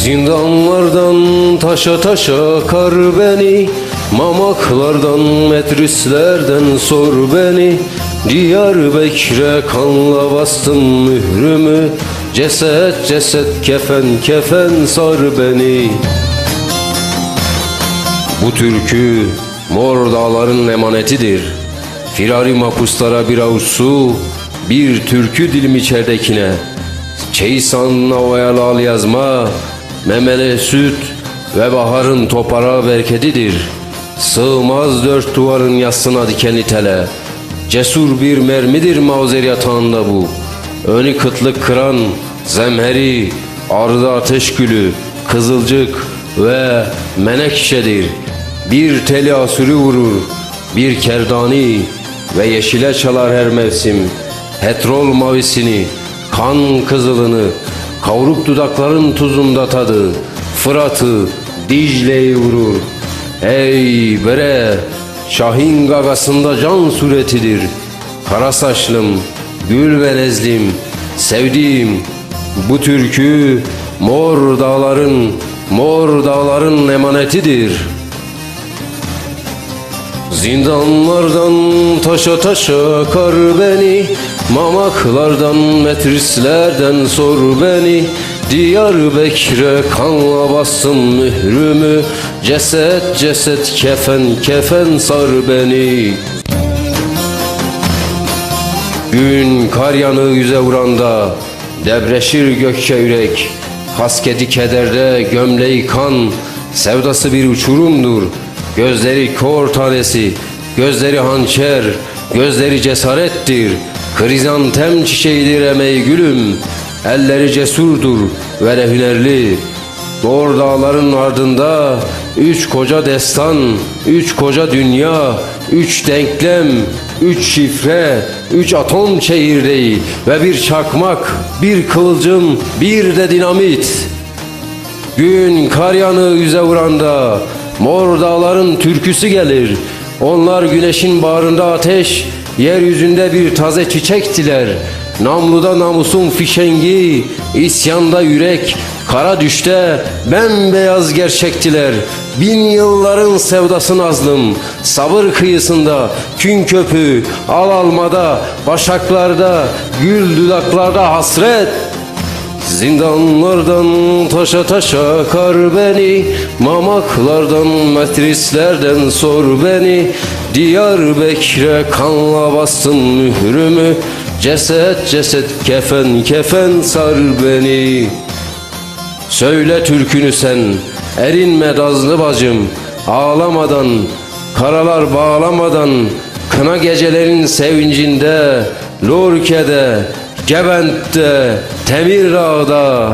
Zindanlardan taşa taşa kar beni Mamaklardan metrislerden sor beni. Diyarbakır'a kanla bastım mührümü Ceset ceset kefen kefen sar beni. Bu türkü mor dağların emanetidir. Firari mapuslara bir avuç su Bir türkü dilim içeridekine Çeysan'la oyalı yazma Memele süt ve baharın topara bereketidir Sığmaz dört duvarın yassına dikenli tele Cesur bir mermidir mavzer yatağında bu. Önü kıtlık kıran zemheri Ardı ateş gülü Kızılcık ve menekşedir. Bir teli asürü vurur Bir kerdani ve yeşile çalar her mevsim. Petrol mavisini Kan kızılını Kavruk dudakların tuzunda tadı Fırat'ı Dicle'yi vurur. Ey bere Şahin gagasında can suretidir. Kara saçlım Gül ve nezlim Sevdiğim Bu türkü Mor dağların Mor dağların emanetidir. Zindanlardan taşa taşa kar beni Mamaklardan metrislerden sor beni. Diyarbakır'a kanla bastım mührümü. Ceset ceset kefen kefen sar beni. Gün kar yanığı yüze vuranda Debreşir gökçe yürek. Kasketi kederde gömleği kan. Sevdası bir uçurumdur. Gözleri kor tanesi. Gözleri hançer Gözleri cesarettir Krizantem çiçeğidir emeği gülüm Elleri cesurdur ve de hünerli. Doğru dağların ardında Üç koca destan Üç koca dünya Üç denklem Üç şifre Üç atom çekirdeği Ve bir çakmak Bir kıvılcım Bir de dinamit. Gün kar yanığı yüze vuranda Mor dağların türküsü gelir. Onlar güneşin bağrında ateş Yeryüzünde bir taze çiçektiler Namluda namusun fişengi isyanda yürek. Kara düşte bembeyaz gerçektiler Bin yılların sevdası nazlım. Sabır kıyısında Kün köpü Al almada Başaklarda Gül dudaklarda hasret Zindanlardan taşa taşa kar beni Mamaklardan metrislerden sor beni. Diyarbakır'a kanla bastım mührümü Ceset ceset kefen kefen sar beni. Söyle türkünü sen erinme dazlı bacım Ağlamadan karalar bağlamadan Kına gecelerin sevincinde Lurke'de Gebent'te Temirdağ'da